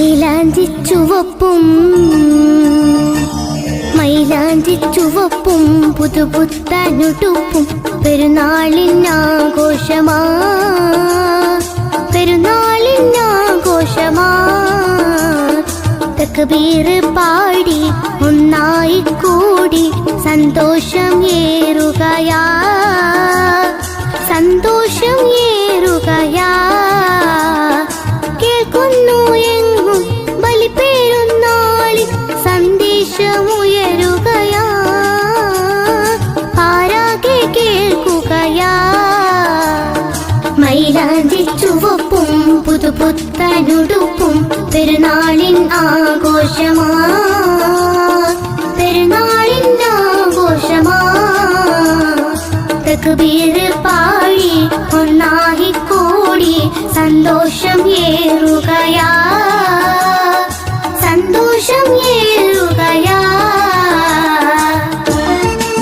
മൈലാഞ്ചി ചുവപ്പും മൈലാഞ്ചി ചുവപ്പും പുതുപുത്തനുടുപ്പും പെരുന്നാളിനാഘോഷമാ പെരുന്നാളിനാഘോഷമാ തക്കബീർ പാടി ഒന്നായി കൂടി സന്തോഷം ഏറുകയാ. സന്തോഷം ആരാകെ കേൾക്കുകയാ. പുതുപുത്തനുടുപ്പും പെരുന്നാളിൻ ആഘോഷമാ. പെരുന്നാളിൻ ആഘോഷമാ. തക്ബീർ പാടി ഒന്നായി സന്തോഷം ഏറുകയാ. സന്തോഷം